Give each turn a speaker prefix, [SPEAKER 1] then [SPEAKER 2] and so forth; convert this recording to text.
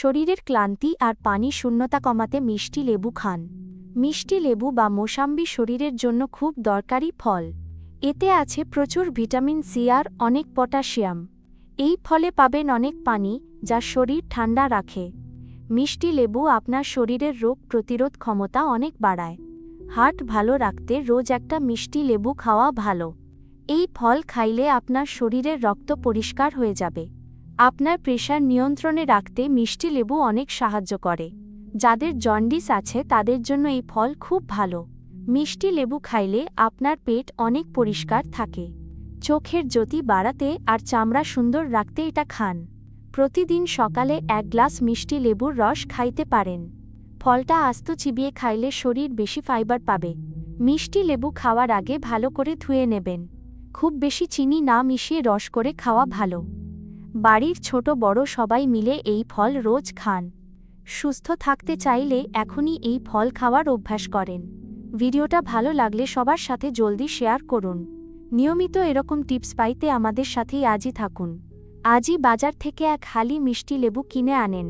[SPEAKER 1] শরীরের ক্লান্তি আর পানি শূন্যতা কমাতে মিষ্টি লেবু খান। মিষ্টি লেবু বা মোসাম্বি শরীরের জন্য খুব দরকারি ফল। এতে আছে প্রচুর ভিটামিন সি আর অনেক পটাশিয়াম। এই ফলে পাবেন অনেক পানি যা শরীর ঠান্ডা রাখে। মিষ্টি লেবু আপনার শরীরের রোগ প্রতিরোধ ক্ষমতা অনেক বাড়ায়। হার্ট ভালো রাখতে রোজ একটা মিষ্টি লেবু খাওয়া ভালো। এই ফল খাইলে আপনার শরীরের রক্ত পরিষ্কার হয়ে যাবে। আপনার প্রেশার নিয়ন্ত্রণে রাখতে মিষ্টি লেবু অনেক সাহায্য করে। যাদের জন্ডিস আছে, তাদের জন্য এই ফল খুব ভালো। মিষ্টি লেবু খাইলে আপনার পেট অনেক পরিষ্কার থাকে। চোখের জ্যোতি বাড়াতে আর চামড়া সুন্দর রাখতে এটা খান। প্রতিদিন সকালে এক গ্লাস মিষ্টি লেবুর রস খাইতে পারেন। ফলটা আস্ত চিবিয়ে খাইলে শরীর বেশি ফাইবার পাবে। মিষ্টি লেবু খাওয়ার আগে ভালো করে ধুয়ে নেবেন। খুব বেশি চিনি না মিশিয়ে রস করে খাওয়া ভালো। বাড়ির ছোট বড় সবাই মিলে এই ফল রোজ খান। সুস্থ থাকতে চাইলে এখনই এই ফল খাওয়ার অভ্যাস করেন। ভিডিওটা ভালো লাগলে সবার সাথে জলদি শেয়ার করুন। নিয়মিত এরকম টিপস পাইতে আমাদের সাথেই আজই থাকুন। আজই বাজার থেকে এক হালি মিষ্টি লেবু কিনে আনেন।